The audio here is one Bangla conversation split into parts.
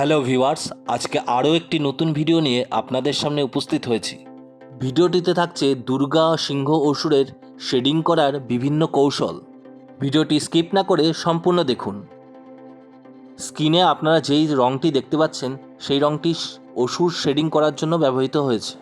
হ্যালো ভিউয়ার্স, আজকে আরও একটি নতুন ভিডিও নিয়ে আপনাদের সামনে উপস্থিত হয়েছি। ভিডিওটিতে থাকছে দুর্গা সিংহ অসুরের শেডিং করার বিভিন্ন কৌশল। ভিডিওটি স্কিপ না করে সম্পূর্ণ দেখুন। স্ক্রিনে আপনারা যেই রঙটি দেখতে পাচ্ছেন, সেই রঙটি অসুর শেডিং করার জন্য ব্যবহৃত হয়েছে।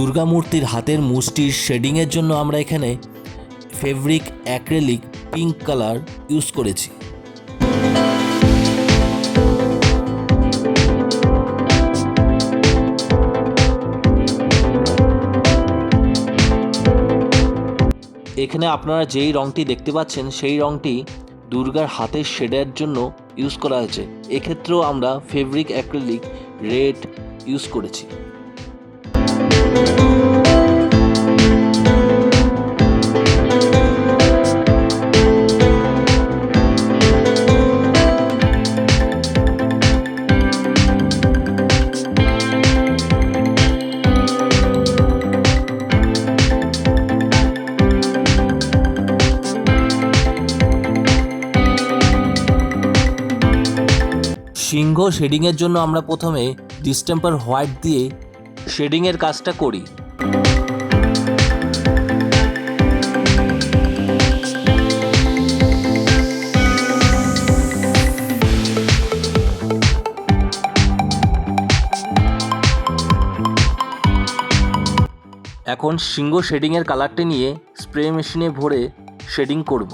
দুর্গা মূর্তির হাতের মুষ্টির শেডিংয়ের জন্য আমরা এখানে fabric acrylic pink colour use করেছি। এখানে আপনারা যেই রঙটি দেখতে পাচ্ছেন, সেই রঙটি দুর্গার হাতের শেডের জন্য ইউজ করা হয়েছে। এক্ষেত্রেও আমরা ফেব্রিক অ্যাক্রেলিক রেড ইউজ করেছি। সিংহ শেডিংয়ের জন্য আমরা প্রথমে ডিস্টেম্পার হোয়াইট দিয়ে শেডিংয়ের কাজটা করি। এখন সিংহ শেডিংয়ের কালারটি নিয়ে স্প্রে মেশিনে ভরে শেডিং করব।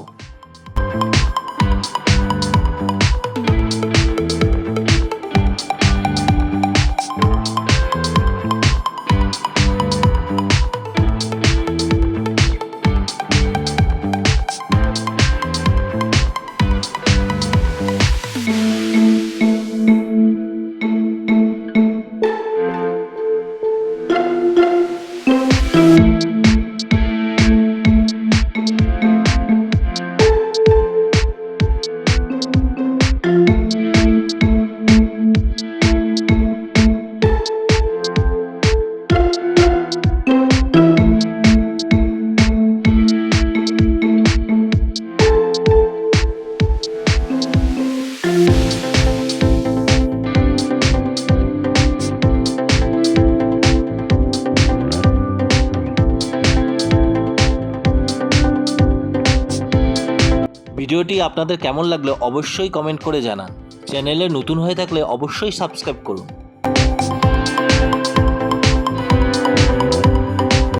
ভিডিওটি আপনাদের কেমন লাগল অবশ্যই কমেন্ট করে জানান। চ্যানেলে নতুন হয়ে থাকলে অবশ্যই সাবস্ক্রাইব করুন।